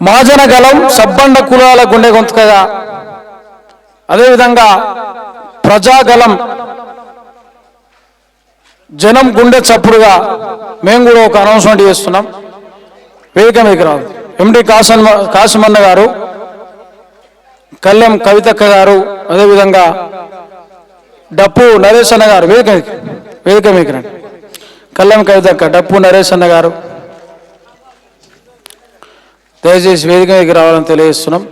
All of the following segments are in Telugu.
మహాజన గలం సబ్బండ కులాల గుండె గొంతుకగా అదేవిధంగా ప్రజాగలం జనం గుండె చప్పుడుగా మేము కూడా ఒక అనౌన్స్మెంట్ చేస్తున్నాం. వేదిక మీకు రాదు. ఎండి కాసన్ కాసిమన్న గారు కళ్యాం కవితక్క గారు అదేవిధంగా డప్పు నరేష్ అన్న గారు వేదిక వేదిక మీకు రండి. కళ్యాం కవితక్క డప్పు నరేష్ అన్న గారు. దయచేసి వేదిక మీదకి రావాలని తెలియజేస్తున్నాం.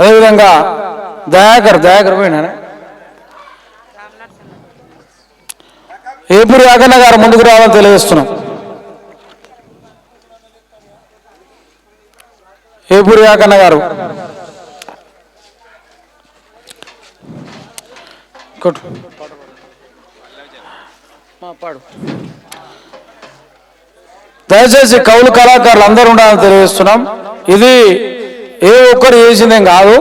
అదేవిధంగా దయాకర్ దయాకర్ పోయినా ఏపూరి యాకన్న గారు ముందుకు రావాలని తెలియజేస్తున్నాం. ఏపూరి యాకన్న గారు. పాడు. దయచేసి కౌలు కళాకారులు అందరూ ఉండాలని తెలియజేస్తున్నాం. ఇది ఏ ఒక్కరు చేసిందేం కాదు.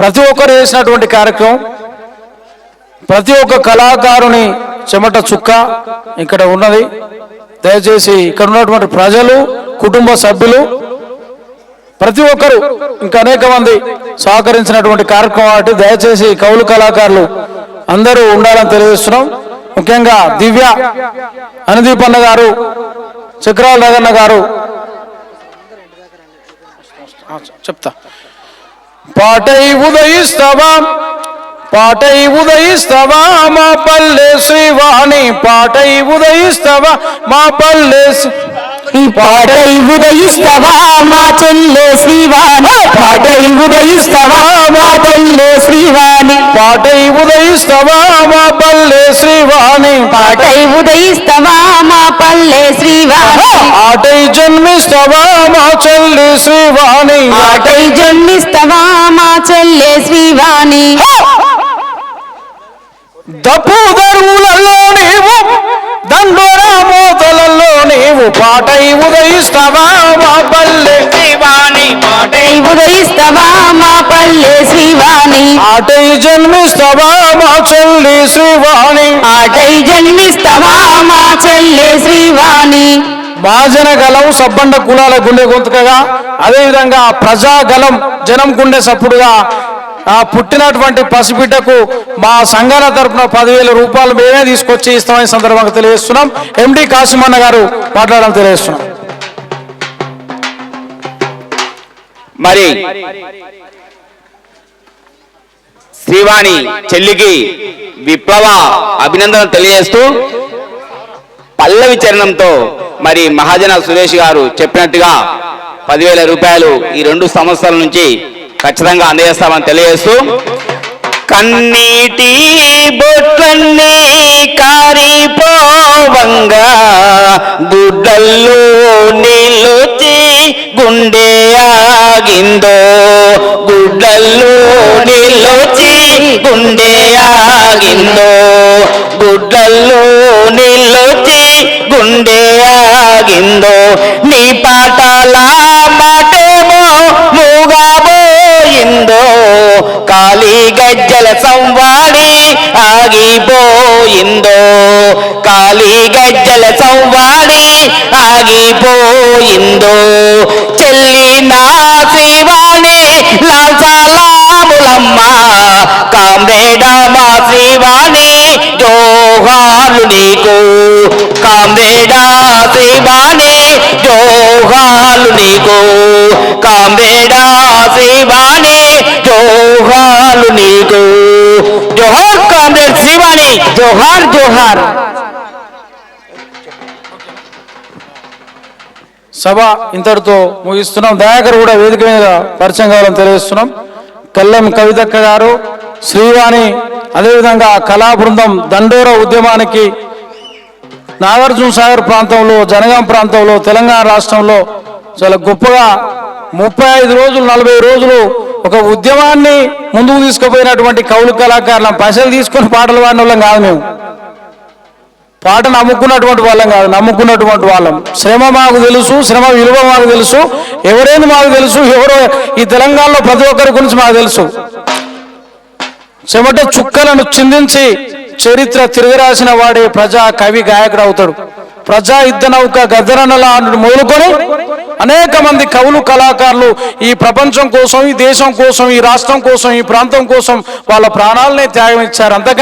ప్రతి ఒక్కరు చేసినటువంటి కార్యక్రమం ప్రతి ఒక్క కళాకారుని చెమట చుక్క ఇక్కడ ఉన్నది. దయచేసి ఇక్కడ ఉన్నటువంటి ప్రజలు కుటుంబ సభ్యులు ప్రతి ఒక్కరు ఇంకా అనేక మంది సహకరించినటువంటి కార్యక్రమం కాబట్టి దయచేసి కౌలు కళాకారులు అందరూ ఉండాలని తెలియజేస్తున్నాం. ముఖ్యంగా దివ్య అనుదీపన్న గారు చక్రాల నగన్న గారు. చెప్తా. పాటై ఉదయిస్తావా పాటై ఉదయిస్తావా మా పల్లె శ్రీవాణి పాటై ఉదయిస్తావా మా పల్లె శ్రీ- ఈ పాటై ఉదయిస్తవా మా చెల్లె శ్రీవాణి పాటై ఉదయిస్తావా మా పల్లె శ్రీవాణి పాటై ఉదయిస్తావా మా పల్లె శ్రీవాణి. పాటై. ఉదయిస్తవా మా పల్లె శ్రీవాణి. ఆటై జన్మిస్తావా మా చెల్లి శ్రీవాణి. పాటై జన్మిస్తవా మా చెల్లె శ్రీవాణి. దప్పు దరువులలో నీవు దండోరా మోతలలో నీవు. పాటై ఉదయిస్తావా మా పల్లె శ్రీవాణి. పాటై ఉదయిస్తవా మా పల్లె శ్రీవాణి? ఆటై జన్మిస్తావా మా చెల్లి శ్రీవాణి? పాటై జన్మిస్తవా మా చెల్లె శ్రీవాణి? సబ్బండ కులాల గుండె గొంతుకగా అదేవిధంగా ప్రజాగలం జనం గుండె సప్పుడుగా ఆ పుట్టినటువంటి పసిబిడ్డకు మా సంఘాల తరపున పదివేల రూపాయలు మేమే తీసుకొచ్చి ఇస్తామని సందర్భంగా తెలియజేస్తున్నాం. ఎండి కాసిమన్న గారు మాట్లాడడం తెలియజేస్తున్నాం. మరి శ్రీవాణి చెల్లికి విప్లవ అభినందనలు తెలియజేస్తూ పల్లవి చరణంతో మరి మహాజన సురేష్ గారు చెప్పినట్టుగా పదివేల రూపాయలు ఈ రెండు సంవత్సరాల నుంచి ఖచ్చితంగా అందజేస్తామని తెలియజేస్తూ కన్నీటి బొట్లన్నీ కారిపోవంగా గుడ్డల్లో నీళ్ళొచ్చి గుండె గుడ్డల్లో నీళ్ళొచ్చి గుండె ఆగిందో? గుడ్లల్లో నీళ్ళొచ్చి గుండె ఆగిందో? నీ పాటల మాటేమో మూగాబోయిందో? కాలి గజ్జల సంవాడి ఆగిపోయిందో? కాలి గజ్జల సంవాడి ఆగిపోయిందో? చెల్లి నా శ్రీవాణి లాల్చ జోహాలు నీకు. కాంబేడ శ్రీవాణి జోహాలు నీకు. కాంబేడ శ్రీవాణి జోహాలు నీకు. జోహార్ కామ్రేడ్ శ్రీవాణి జోహార్ జోహార్. సభ ఇంతటితో ముగిస్తున్నాం. దయాకర్ కూడా వేదిక మీద పరిచయం కావాలని తెలియజేస్తున్నాం. కల్లెం కవితక్క గారు శ్రీవాణి అదేవిధంగా కళా బృందం దండోర ఉద్యమానికి నాగార్జున సాగర్ ప్రాంతంలో జనగాం ప్రాంతంలో తెలంగాణ రాష్ట్రంలో చాలా గొప్పగా ముప్పై ఐదు రోజులు నలభై రోజులు ఒక ఉద్యమాన్ని ముందుకు తీసుకుపోయినటువంటి కౌలు కళాకారులం పైసలు తీసుకొని పాటలు పాడిన వాళ్ళం కాదు మేము. పాట నమ్ముకున్నటువంటి వాళ్ళం కాదు నమ్ముకున్నటువంటి వాళ్ళం. శ్రమ మాకు తెలుసు శ్రమ విలువ మాకు తెలుసు ఎవరైనా మాకు తెలుసు ఎవరో ఈ తెలంగాణలో ప్రతి ఒక్కరి గురించి మాకు తెలుసు. చెమట చుక్కలను చిందించి చరిత్ర తిరగరాసిన వాడే ప్రజా కవి గాయకుడు అవుతాడు. ప్రజా యుద్ధ నౌక గద్దరనల మొదలుకొని అనేక మంది కవులు కళాకారులు ఈ ప్రపంచం కోసం ఈ దేశం కోసం ఈ రాష్ట్రం కోసం ఈ ప్రాంతం కోసం వాళ్ళ ప్రాణాలనే త్యాగం ఇచ్చారు. అంతకని